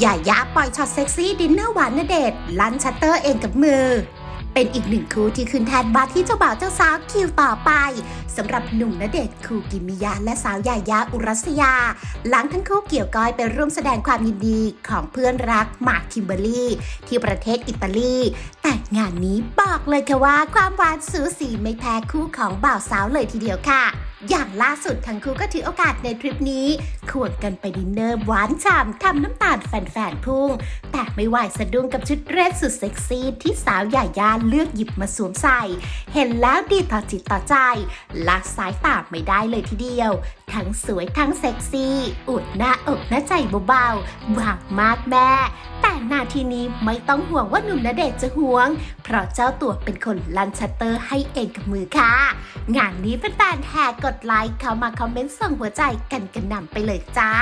ย่ายาปล่อยช็อตเซ็กซี่ดินเนอร์หวานนเดชลั่นชัตเตอร์เองกับมือ เป็นอีกหนึ่งคู่ที่ขึ้นแทนบาที่เจ้าบ่าวเจ้าสาวคิวต่อไปสำหรับหนุ่มณเดชคูกิมิยาและสาวยายาอุรัสยา หลังทั้งคู่เกี่ยวก้อยไปร่วมแสดงความยินดีของเพื่อนรักมาร์คคิมเบอร์รี่ที่ประเทศอิตาลี แต่งานนี้บอกเลยค่ะว่าความหวานสูสีไม่แพ้คู่ของบ่าวสาวเลยทีเดียวค่ะ อย่างล่าสุดทั้งคู่ก็ถือโอกาสในทริปนี้ ควงกันไปดินเนอร์หวานฉ่ำทำน้ำตาลแฟนๆพุ่งแต่ไม่ไหวสะดุ้งกับชุดเรสสุดเซ็กซี่ที่สาวหย่าย่าเลือกหยิบมาสวมใส่ เห็นแล้วดีต่อจิตต่อใจละสายตาไม่ได้เลยทีเดียว ทั้งสวยทั้งเซ็กซี่อุดหน้าอกหน้าใจเบาๆหวานมากแม่ แต่นาทีนี้ไม่ต้องห่วงว่าหนุ่มณเดชน์จะห่วง เพราะเจ้าตัวเป็นคนลันชัตเตอร์ให้เองกับมือค่ะ งานนี้แฟนๆแห่กดไลค์เข้ามาคอมเมนต์ส่งหัวใจกันกันหนำไปเลยจ้า